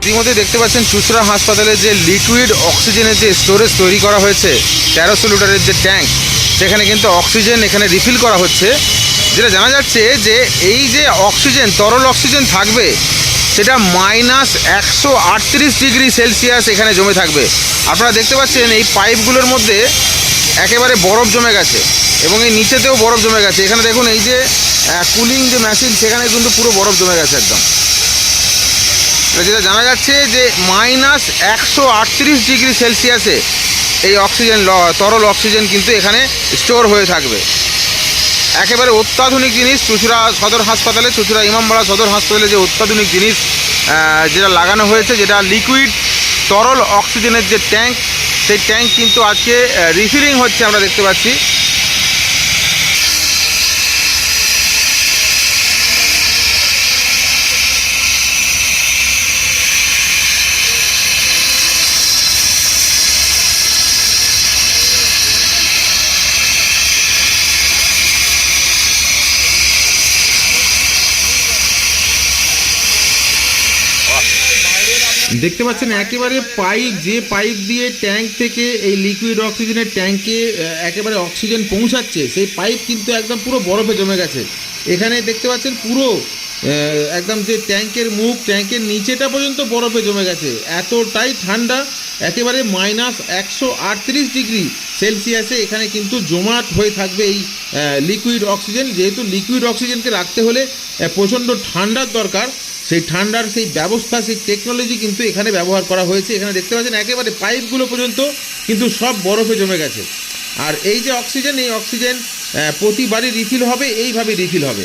ইতিমধ্যে দেখতে পাচ্ছেন চুচড়া হাসপাতালে যে লিকুইড অক্সিজেনের যে স্টোরেজ তৈরি করা হয়েছে, তেরোশো লিটারের যে ট্যাঙ্ক, সেখানে কিন্তু অক্সিজেন এখানে রিফিল করা হচ্ছে। যেটা জানা যাচ্ছে যে এই যে অক্সিজেন, তরল অক্সিজেন থাকবে, সেটা মাইনাস একশো আটত্রিশ ডিগ্রি সেলসিয়াস এখানে জমে থাকবে। আপনারা দেখতে পাচ্ছেন এই পাইপগুলোর মধ্যে একেবারে বরফ জমে গেছে এবং এই নিচেতেও বরফ জমে গেছে। এখানে দেখুন এই যে কুলিং যে মেশিন, সেখানে কিন্তু পুরো বরফ জমে গেছে একদম। যেটা জানা যাচ্ছে যে মাইনাস একশো আটত্রিশ ডিগ্রি সেলসিয়াসে এই অক্সিজেন তরল অক্সিজেন কিন্তু এখানে স্টোর হয়ে থাকবে। একেবারে অত্যাধুনিক জিনিস, চুচুড়া সদর হাসপাতালে, চুচুড়া ইমামবাড়া সদর হাসপাতালে যে অত্যাধুনিক জিনিস যেটা লাগানো হয়েছে, যেটা লিকুইড তরল অক্সিজেনের যে ট্যাঙ্ক, সেই ট্যাঙ্ক কিন্তু আজকে রিফিলিং হচ্ছে আমরা দেখতে পাচ্ছি। দেখতে পাচ্ছেন, একেবারে পাইপ, যে পাইপ দিয়ে ট্যাঙ্ক থেকে এই লিকুইড অক্সিজেনের ট্যাঙ্কে একেবারে অক্সিজেন পৌঁছাচ্ছে, সেই পাইপ কিন্তু একদম পুরো বরফে জমে গেছে। এখানে দেখতে পাচ্ছেন পুরো একদম যে ট্যাঙ্কের মুখ, ট্যাঙ্কের নিচেটা পর্যন্ত বরফে জমে গেছে। এতটাই ঠান্ডা, একেবারে মাইনাস একশো আটত্রিশ ডিগ্রি সেলসিয়াসে এখানে কিন্তু জমাট হয়ে থাকবে এই লিকুইড অক্সিজেন যেহেতু লিকুইড অক্সিজেনকে রাখতে হলে প্রচণ্ড ঠান্ডার দরকার সেই ঠান্ডার সেই ব্যবস্থা, সেই টেকনোলজি কিন্তু এখানে ব্যবহার করা হয়েছে। এখানে দেখতে পাচ্ছেন একেবারে পাইপগুলো পর্যন্ত কিন্তু সব বরফে জমে গেছে। আর এই যে অক্সিজেন এই অক্সিজেন প্রতিবারই রিফিল হবে এইভাবে রিফিল হবে।